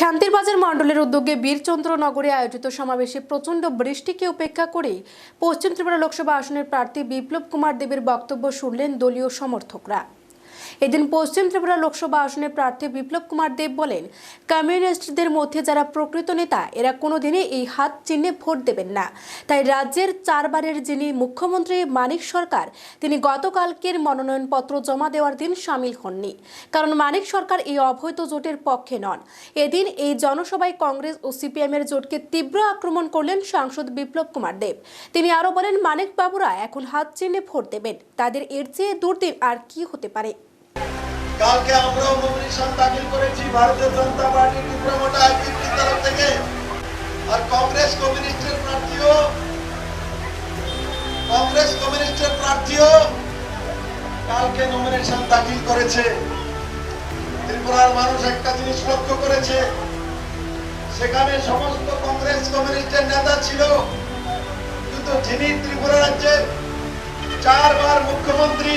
শান্তিরবাজার মণ্ডলের উদ্যোগে বীরচন্দ্রনগরে আয়োজিত সমাবেশে প্রচণ্ড বৃষ্টিকে উপেক্ষা করে পশ্চিম ত্রিপুরা লোকসভা আসনের প্রার্থী বিপ্লব কুমার দেবের বক্তব্য শুনলেন দলীয় সমর্থকরা। এদিন পশ্চিম ত্রিপুরা লোকসভা আসনে প্রার্থী বিপ্লব কুমার দেব বলেন, কমিউনিস্টদের মধ্যে যারা প্রকৃত নেতা, এরা কোনোদিনই এই হাত চিহ্নে ভোট দেবেন না। তাই রাজ্যের চারবারের যিনি মুখ্যমন্ত্রী মানিক সরকার, তিনি গতকালকের মনোনয়নপত্র জমা দেওয়ার দিন সামিল হননি। কারণ মানিক সরকার এই অবৈধ জোটের পক্ষে নন। এদিন এই জনসভায় কংগ্রেস ও সিপিএমের জোটকে তীব্র আক্রমণ করলেন সাংসদ বিপ্লব কুমার দেব। তিনি আরও বলেন, মানিক বাবুরা এখন হাত চিহ্নে ভোট দেবেন। তাদের এর চেয়ে দুর্দিন আর কি হতে পারে? কালকে আমরাও নমিনেশন দাখিল করেছি, ভারতীয় জনতা পার্টি ত্রিপুরামোটা আইপিপির তরফ থেকে। আর কংগ্রেস কমিউনিস্টের প্রার্থীও, কংগ্রেস কমিউনিস্টের প্রার্থীও কালকে নমিনেশন দাখিল করেছে। ত্রিপুরার মানুষ একটা জিনিস লক্ষ্য করেছে, সেখানে সমস্ত কংগ্রেস কমিউনিস্টের নেতা ছিল, কিন্তু যিনি ত্রিপুরা রাজ্যের চারবার মুখ্যমন্ত্রী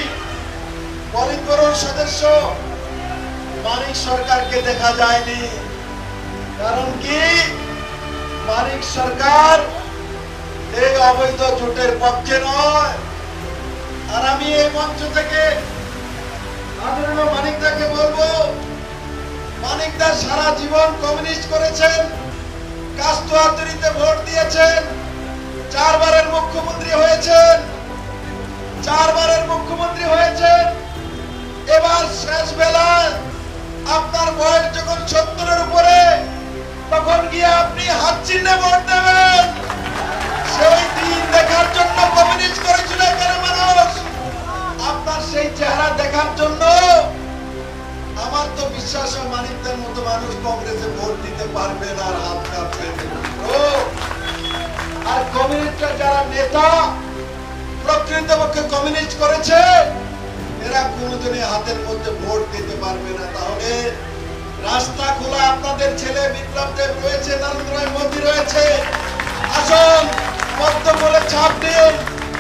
পরিকরণ সদস্য, মানিক সরকারকে দেখা যায়নি। কারণ কি? মানিক সরকার এই অবৈধ জোটের পক্ষে নয়। আর আমি এই মঞ্চ থেকে আদরণীয় মানিকদাকে বলব, মানিকদা সারা জীবন কমিউনিস্ট করেছেন, কাস্তুয়াতুরিতে ভোট দিয়েছেন, চারবারের মুখ্যমন্ত্রী হয়েছেন আপনি হাত চিহ্নে ভোট দেবেন। সেই দিন দেখার জন্য কমিউনিস্ট করেছিল এখানে মানুষ? আপনার সেই চেহারা দেখার জন্য আমার তো বিশ্বাস হয় মানিকদের মতো মানুষ কংগ্রেসে ভোট দিতে পারবে না আর হাত কাঁপবে আর কমিউনিস্টরা যারা নেতা প্রকৃতপক্ষে কমিউনিস্ট করেছে, এরা কোনোদিনই হাতের মধ্যে ভোট দিতে পারবে না। তাহলে রাস্তা খোলা আপনাদের ছেলে বিপ্লব দেব রয়েছে নরেন্দ্র মোদী রয়েছে। আসুন পদ্ম বলে ছাপ দিন।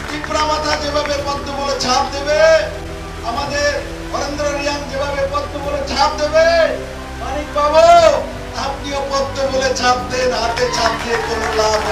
ত্রিপুরা মাথা যেভাবে পদ্ম বলে ছাপ দেবে, আমাদের হরেন্দ্র রিয়াং যেভাবে পদ্ম বলে ছাপ দেবে মানিক বাবু আপনিও পদ্ম বলে ছাপ দেন, হাতে ছাপ দিয়ে কোনো লাভ